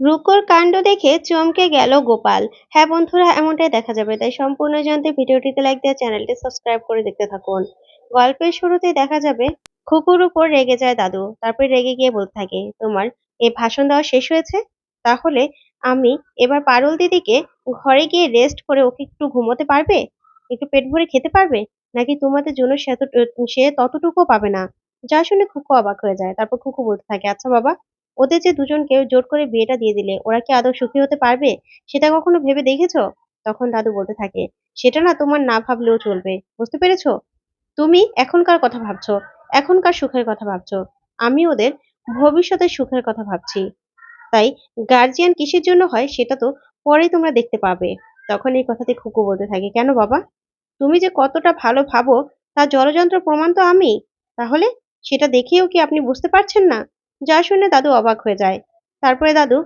রুকোর কাণ্ড দেখে চমকে গেল গোপাল। হ্যাঁ বন্ধুরা, এমনটাই দেখা যাবে। তাই সম্পূর্ণ জানতে ভিডিওটিতে লাইক দিয়ে চ্যানেলটি সাবস্ক্রাইব করে দেখতে থাকুন। গল্পের শুরুতে দেখা যাবে, খুকুর উপর রেগে যায় দাদু। তারপর রেগে গিয়ে বলতে থাকে, তোমার এই ভাষণ দেওয়া শেষ হয়েছে? তাহলে আমি এবার পারুল দিদিকে ঘরে গিয়ে রেস্ট করে ওকে একটু ঘুমোতে পারবে? একটু পেট ভরে খেতে পারবে? নাকি তোমাদের জন্য সে ততটুকুও পাবে না? যা শুনে খুকু অবাক হয়ে যায়। তারপর খুকু বলতে থাকে আচ্ছা বাবা ওদের যে দুজনকে জোর করে বিয়েটা দিয়ে দিলে, ওরা কি আদৌ সুখী হতে পারবে? সেটা কখনো ভেবে দেখেছ? তখন দাদু বলতে থাকে, সেটা না তোমার না ভাবলেও চলবে। বুঝতে পেরেছ? তুমি এখনকার কথা ভাবছ, এখনকার সুখের কথা ভাবছ। আমি ওদের ভবিষ্যতের সুখের কথা ভাবছি। তাই গার্জিয়ান কিসের জন্য হয় সেটা তো পরেই তোমরা দেখতে পাবে। তখন এই কথাতে খুকু বলতে থাকে, কেন বাবা? তুমি যে কতটা ভালো ভাবো, তার জলযন্ত্র প্রমাণ তো আমি। তাহলে সেটা দেখেও কি আপনি বুঝতে পারছেন না? যা শুনে দাদু অবাক হয়ে যায়। তারপরে দাদু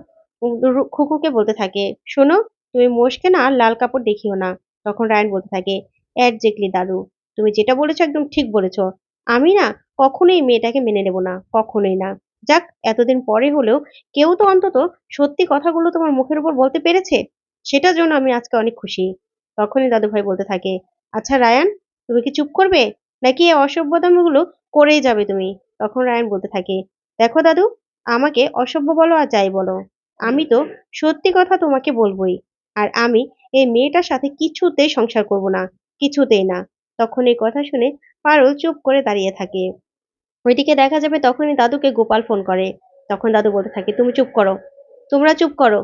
খুকুকে বলতে থাকে, শোনো, তুমি মোষকে না লাল কাপড় দেখিও না। তখন রায়ন বলতে থাকে একজ্যাক্টলি দাদু। তুমি যেটা বলেছ একদম ঠিক বলেছ। আমি না কখনোই মেয়েটাকে মেনে নেব না, কখনোই না। যাক, এতদিন পরে হলেও কেউ তো অন্তত সত্যি কথাগুলো তোমার মুখের উপর বলতে পেরেছে? সেটার জন্য আমি আজকে অনেক খুশি। তখনই দাদু ভাই বলতে থাকে আচ্ছা রায়ান, তুমি কি চুপ করবে? নাকি এই অসভ্যতামগুলো করেই যাবে তুমি? তখন রায়ান বলতে থাকে দেখো দাদু, আমাকে অসভ্য বলো আর যাই বলো। আমি তো সত্যি কথা তোমাকে বলবোই। আর আমি এই মেয়েটার সাথে কিছুতেই সংসার করব না, কিছুতেই না। তখন এই কথা শুনে পারুল চুপ করে দাঁড়িয়ে থাকে। ওইদিকে দেখা যাবে তখনই দাদুকে গোপাল ফোন করে। তখন দাদু বলতে থাকে, তুমি চুপ করো। তোমরা চুপ করো।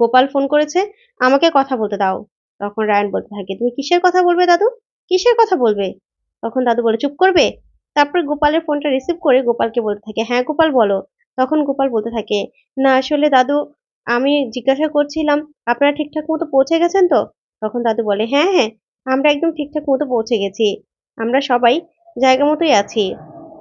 গোপাল ফোন করেছে, আমাকে কথা বলতে দাও। তখন রায়ন বলতে থাকে, তুমি কিসের কথা বলবে দাদু? কিসের কথা বলবে? তখন দাদু বলে, চুপ করবে? তারপর গোপালের ফোনটা রিসিভ করে গোপালকে বলতে থাকে হ্যাঁ গোপাল বলো। তখন গোপাল বলতে থাকে, না, আসলে দাদু, আমি জিজ্ঞাসা করছিলাম, আপনারা ঠিকঠাক মতো পৌঁছে গেছেন তো? তখন দাদু বলে হ্যাঁ হ্যাঁ আমরা একদম ঠিকঠাক মতো পৌঁছে গেছি, আমরা সবাই জায়গা মতোই আছি।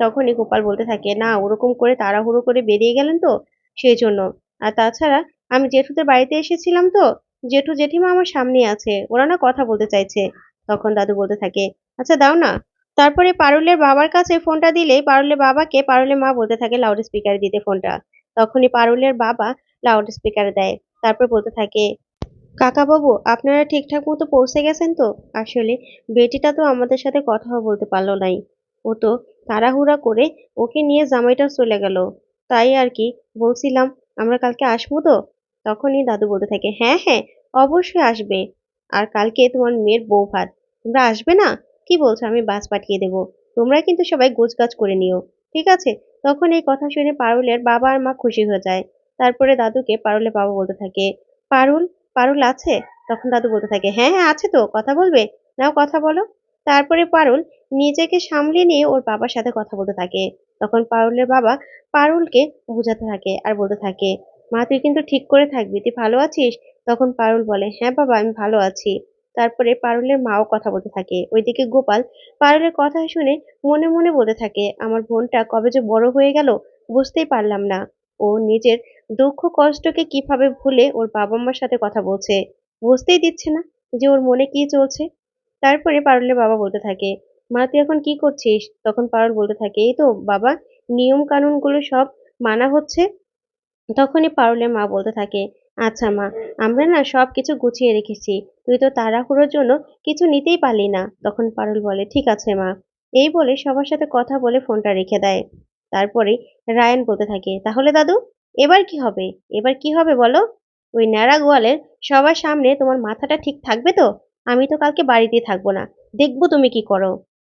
তখনই গোপাল বলতে থাকে, না, ওরকম করে তাড়াহুড়ো করে বেরিয়ে গেলেন তো সেই জন্য আর তাছাড়া আমি জেঠুদের বাড়িতে এসেছিলাম তো, জেঠু জেঠিমা আমার সামনে আছে, ওরা না কথা বলতে চাইছে। তখন দাদু বলতে থাকে আচ্ছা দাও না। তারপরে পারুলের বাবার কাছে ফোনটা দিলেই পারুলের বাবাকে পারুলের মা বলতে থাকে লাউড স্পিকারে দিতে ফোনটা। তখনই পারুলের বাবা লাউড স্পিকারে দেয়। তারপর বলতে থাকে কাকা বাবু আপনারা ঠিকঠাক মতো পৌঁছে গেছেন তো? আসলে বেটিটা তো আমাদের সাথে কথাও বলতে পারল নাই। ও তো তাড়াহুড়া করে ওকে নিয়ে জামাইটা চলে গেল। তাই আর কি বলছিলাম, আমরা কালকে আসব তো? তখনই দাদু বলতে থাকে হ্যাঁ হ্যাঁ অবশ্যই আসবে। আর কালকে তোমার মেয়ের বউ ভাত। তোমরা আসবে না? কি বলছো, আমি বাস পাঠিয়ে দেবো। তোমরা কিন্তু সবাই গোছগাছ করে নিও, ঠিক আছে? তখন এই কথা শুনে পারুলের বাবা আর মা খুশি হয়ে যায়। তারপরে দাদুকে পারুলের বাবা বলতে থাকে, পারুল পারুল আছে? তখন দাদু বলতে থাকে হ্যাঁ হ্যাঁ আছে তো, কথা বলবে? নাও কথা বলো। তারপরে পারুল নিজেকে সামলে নিয়ে ওর বাবার সাথে কথা বলতে থাকে। তখন পারুলের বাবা পারুলকে বোঝাতে থাকে আর বলতে থাকে, মা, তুই কিন্তু ঠিক করে থাকবি, তুই ভালো আছিস? তখন পারুল বলে হ্যাঁ বাবা, আমি ভালো আছি। তারপরে পারুলের মাও কথা বলতে থাকে। ওইদিকে গোপাল পারুলের কথা শুনে মনে মনে বলতে থাকে, আমার বোনটা কবে যে বড় হয়ে গেল বুঝতেই পারলাম না। ও নিজের দুঃখ কষ্টকে কীভাবে ভুলে ওর বাবা মার সাথে কথা বলছে, বুঝতেই দিচ্ছে না যে ওর মনে কি চলছে? তারপরে পারুলের বাবা বলতে থাকে, মা, তুই এখন কি করছিস? তখন পারুল বলতে থাকে, এই তো বাবা নিয়ম কানুনগুলো সব মানা হচ্ছে? তখনই পারুলের মা বলতে থাকে আচ্ছা মা, আমরা না সব কিছু গুছিয়ে রেখেছি। তুই তো তাড়াহুড়োর জন্য কিছু নিতেই পারলি না। তখন পারুল বলে, ঠিক আছে মা। এই বলে সবার সাথে কথা বলে ফোনটা রেখে দেয়। তারপরে রায়ন বলতে থাকে, তাহলে দাদু, এবার কি হবে? এবার কি হবে বলো? ওই ন্যাড়া গোয়ালের সবার সামনে তোমার মাথাটা ঠিক থাকবে তো? আমি তো কালকে বাড়িতেই থাকব না। দেখব তুমি কি করো?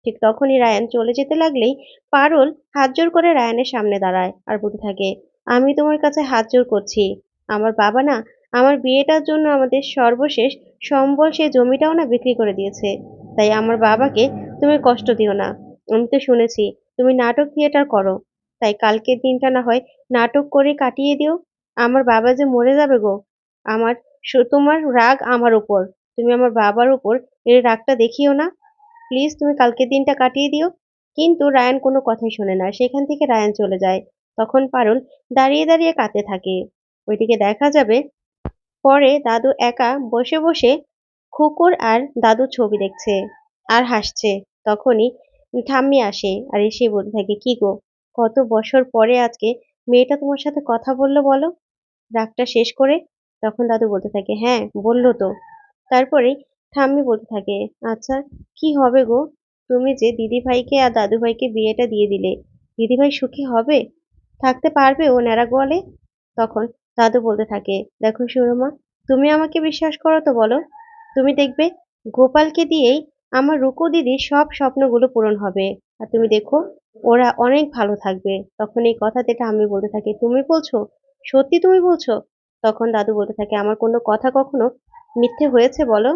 ঠিক তখনই রায়ান চলে যেতে লাগলেই পারুল হাত জোর করে রায়ানের সামনে দাঁড়ায় আর বলতে থাকে, আমি তোমার কাছে হাত জোর করছি। আমার বাবা না আমার বিয়েটার জন্য আমাদের সর্বশেষ সম্বল সে জমিটাও না বিক্রি করে দিয়েছে। তাই আমার বাবাকে তুমি কষ্ট দিও না। আমি তো শুনেছি তুমি নাটক থিয়েটার করো। তাই কালকের দিনটা না হয় নাটক করে কাটিয়ে দিও। আমার বাবা যে মরে যাবে গো। আমার তোমার রাগ আমার উপর। তুমি আমার বাবার উপর এর রাগটা দেখিও না। প্লিজ তুমি কালকের দিনটা কাটিয়ে দিও। কিন্তু রায়ান কোনো কথাই শোনে না। সেখান থেকে রায়ান চলে যায়। তখন পারুল দাঁড়িয়ে দাঁড়িয়ে কাঁদতে থাকে। ওইদিকে দেখা যাবে। পরে দাদু একা বসে বসে খুকুর আর দাদু ছবি দেখছে আর হাসছে। তখনই ঠাম্মি আসে আর এসে বলতে থাকে, কি গো, কত বছর পরে আজকে মেয়েটা তোমার সাথে কথা বলল বলো? রাগটা শেষ করে তখন দাদু বলতে থাকে হ্যাঁ বলল তো। তারপরে ঠাম্মি বলতে থাকে আচ্ছা কি হবে গো? তুমি যে দিদি ভাইকে আর দাদু ভাইকে বিয়েটা দিয়ে দিলে দিদি ভাই সুখী হবে? থাকতে পারবে ও ন্যাড়া গোয়ালে? তখন দাদু বলতে থাকে। দেখো সুরমা, তুমি আমাকে বিশ্বাস করো তো বলো। তুমি দেখবে, গোপালকে দিয়েই আমার রুকু দিদির সব স্বপ্নগুলো পূরণ হবে। আর তুমি দেখো, ওরা অনেক ভালো থাকবে। তখন এই কথা যেটা আমি বলতে থাকি। তুমি বলছো? সত্যি তুমি বলছো? তখন দাদু বলতে থাকে, আমার কোনো কথা কখনো মিথ্যে হয়েছে বলো?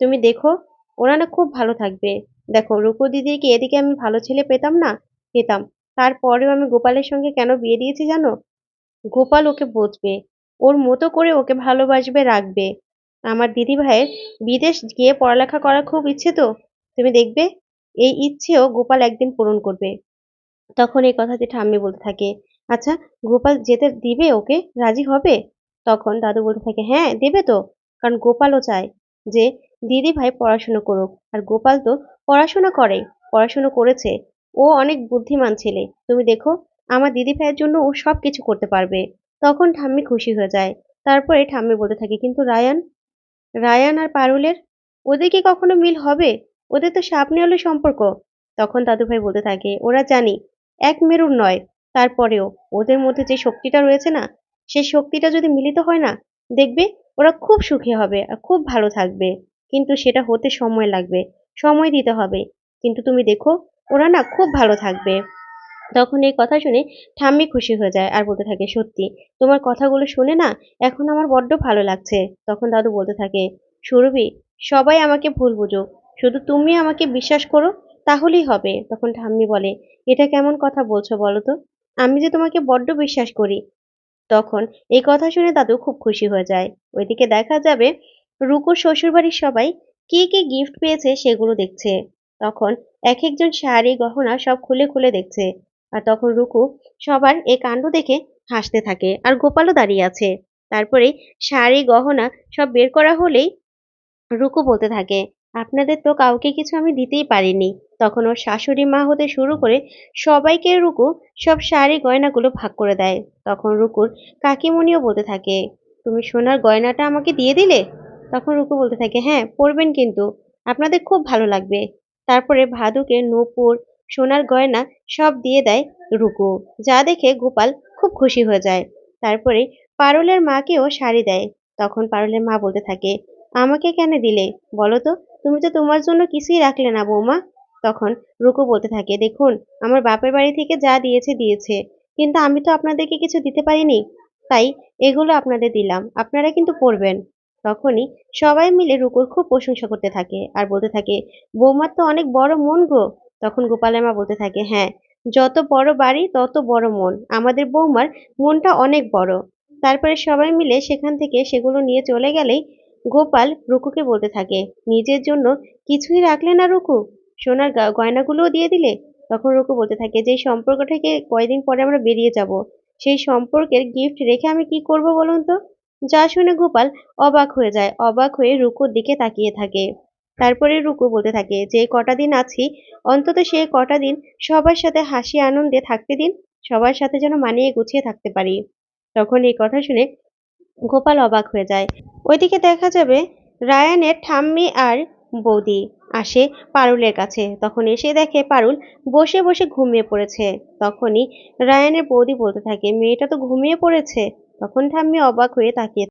তুমি দেখো, ওরা না খুব ভালো থাকবে। দেখো, রুকু দিদিকে এদিকে আমি ভালো ছেলে পেতাম না, পেতাম। তারপরেও আমি গোপালের সঙ্গে কেন বিয়ে দিয়েছি জানো? গোপাল ওকে বুঝবে ওর মতো করে ওকে ভালোবাসবে, রাখবে। আমার দিদি ভাইয়ের বিদেশ গিয়ে পড়ালেখা করার খুব ইচ্ছে তো? তুমি দেখবে, এই ইচ্ছেও গোপাল একদিন পূরণ করবে। তখন এই কথা যে ঠাম্মি বলতে থাকে। আচ্ছা গোপাল যেতে দিবে ওকে? রাজি হবে? তখন দাদু বলতে থাকে হ্যাঁ দেবে তো। কারণ গোপালও চায় যে দিদি ভাই পড়াশোনা করুক। আর গোপাল তো পড়াশোনা করে, পড়াশুনো করেছে। ও অনেক বুদ্ধিমান ছেলে। তুমি দেখো আমার দিদি ভাইয়ের জন্য ও সব কিছু করতে পারবে। তখন ঠাম্মি খুশি হয়ে যায়। তারপরে ঠাম্মি বলতে থাকে, কিন্তু রায়ান রায়ান আর পারুলের ওদের কি কখনো মিল হবে? ওদের তো সাপ নেওয়ালো সম্পর্ক। তখন দাদুভাই বলতে থাকে, ওরা জানি, এক মেরুর নয়। তারপরেও ওদের মধ্যে যে শক্তিটা রয়েছে না, সেই শক্তিটা যদি মিলিত হয় না, দেখবে ওরা খুব সুখী হবে আর খুব ভালো থাকবে। কিন্তু সেটা হতে সময় লাগবে, সময় দিতে হবে। কিন্তু তুমি দেখো, ওরা না খুব ভালো থাকবে। তখন এই কথা শুনে ঠাম্মি খুশি হয়ে যায় আর বলতে থাকে, সত্যি, তোমার কথাগুলো শুনে না এখন আমার বড্ড ভালো লাগছে। তখন দাদু বলতে থাকে, সুরভি, সবাই আমাকে ভুল বুঝো শুধু তুমি আমাকে বিশ্বাস করো, তাহলেই হবে। তখন ঠাম্মি বলে, এটা কেমন কথা বলছো বলো তো? আমি যে তোমাকে বড্ড বিশ্বাস করি। তখন এই কথা শুনে দাদু খুব খুশি হয়ে যায়। ওইদিকে দেখা যাবে রুকুর শ্বশুরবাড়ির সবাই কি কি গিফট পেয়েছে সেগুলো দেখছে। তখন এক একজন শাড়ি, গহনা সব খুলে খুলে দেখছে। আর তখন রুকু সবার এই কাণ্ড দেখে হাসতে থাকে। আর গোপালও দাঁড়িয়ে আছে। তারপরে শাড়ি, গহনা সব বের করা হলেই রুকু বলতে থাকে, আপনাদের তো কাউকে কিছু আমি দিতেই পারিনি। তখন ওর শাশুড়ি মা হতে শুরু করে সবাইকে রুকু সব শাড়ি, গয়নাগুলো ভাগ করে দেয়। তখন রুকুর কাকিমণিও বলতে থাকে, তুমি সোনার গয়নাটা আমাকে দিয়ে দিলে? তখন রুকু বলতে থাকে হ্যাঁ পরবেন কিন্তু। আপনাদের খুব ভালো লাগবে। তারপরে ভাদুকে নূপুর সোনার গয়না সব দিয়ে দেয় রুকু। যা দেখে গোপাল খুব খুশি হয়ে যায়। তারপরে পারুলের মাকেও শাড়ি দেয়। তখন পারুলের মা বলতে থাকে, আমাকে কেন দিলে? বলো তো, তুমি তো তোমার জন্য কিছুই রাখলে না বৌমা। তখন রুকু বলতে থাকে, দেখুন, আমার বাপের বাড়ি থেকে যা দিয়েছে দিয়েছে। কিন্তু আমি তো আপনাদেরকে কিছু দিতে পারিনি। তাই এগুলো আপনাদের দিলাম। আপনারা কিন্তু পড়বেন তখনই সবাই মিলে রুকুর খুব প্রশংসা করতে থাকে। আর বলতে থাকে, বৌমার তো অনেক বড় মন গো। তখন গোপালের মা বলতে থাকে হ্যাঁ যত বড় বাড়ি, তত বড় মন। আমাদের বৌমার মনটা অনেক বড়। তারপরে সবাই মিলে সেখান থেকে সেগুলো নিয়ে চলে গেলেই গোপাল রুকুকে বলতে থাকে, নিজের জন্য কিছুই রাখলে না রুকু? সোনার গয়নাগুলোও দিয়ে দিলে? তখন রুকু বলতে থাকে, যে সম্পর্ক থেকে কয়দিন পরে আমরা বেরিয়ে যাব, সেই সম্পর্কের গিফট রেখে আমি কি করব বলুন তো? যা শুনে গোপাল অবাক হয়ে যায়। অবাক হয়ে রুকুর দিকে তাকিয়ে থাকে। তারপরে রুকু বলতে থাকে, যে কটা দিন আছি, অন্তত সেই কটা দিন সবার সাথে হাসি আনন্দে থাকতে দিন, সবার সাথে যেন মানিয়ে গুছিয়ে থাকতে পারি। তখন এই কথা শুনে গোপাল অবাক হয়ে যায়। ওইদিকে দেখা যাবে রায়ানের ঠাম্মি আর বৌদি আসে পারুলের কাছে। তখন এসে দেখে পারুল বসে বসে ঘুমিয়ে পড়েছে। তখনই রায়ানের বৌদি বলতে থাকে, মেয়েটা তো ঘুমিয়ে পড়েছে? তখন ঠাম্মি অবাক হয়ে তাকিয়ে